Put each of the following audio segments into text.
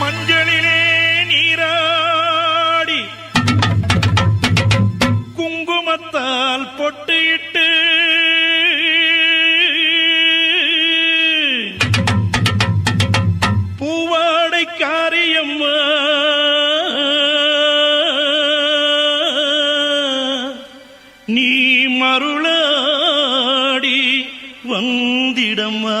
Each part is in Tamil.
மஞ்சளிலே நீராடி குங்குமத்தால் பொட்டியிட்டு பூவாடை காரியம்மா. நீ மருளாடி வந்திடம்மா.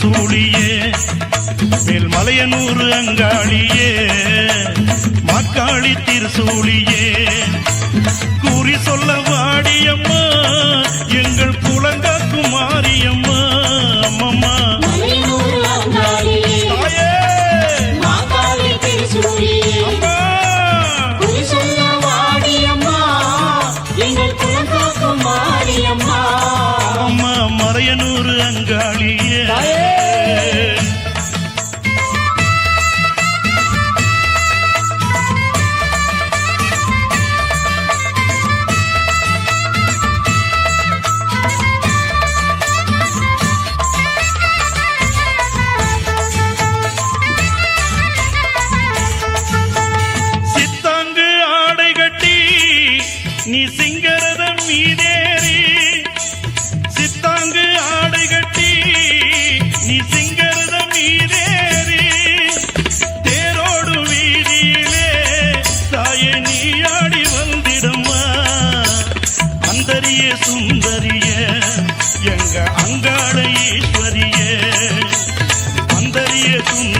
மாக்காளி திருசூழியே மேல் மலையனூர் அங்காளியே. மாக்காளி திருசூழியே கூறி சொல்ல வாடியம்மா எங்கள் குலங்காக்கும் மாரியம்மா அம்மம்மா. மலையூர் அங்காளியே, மீதேறி சித்தாங்கு ஆடை கட்டி நீ சிங்கரதம் மீதேறி. தேரோடு வீதியிலே தாயே நீ ஆடி வந்திடம்மா. அந்தரிய சுந்தரிய எங்க அங்காள ஈஸ்வரியே. அந்தரிய சுந்தரியே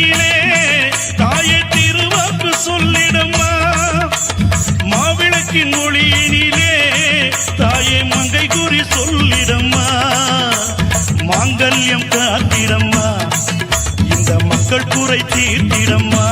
மடியிலே தாயை திருவாக்கு சொல்லிடம்மா மாவிளக்கின் மொழியினிலே தாயை மங்கை குறி சொல்லிடம்மா மாங்கல்யம் காத்திடம்மா. இந்த மக்கள் குறை தீர்த்திடம்மா.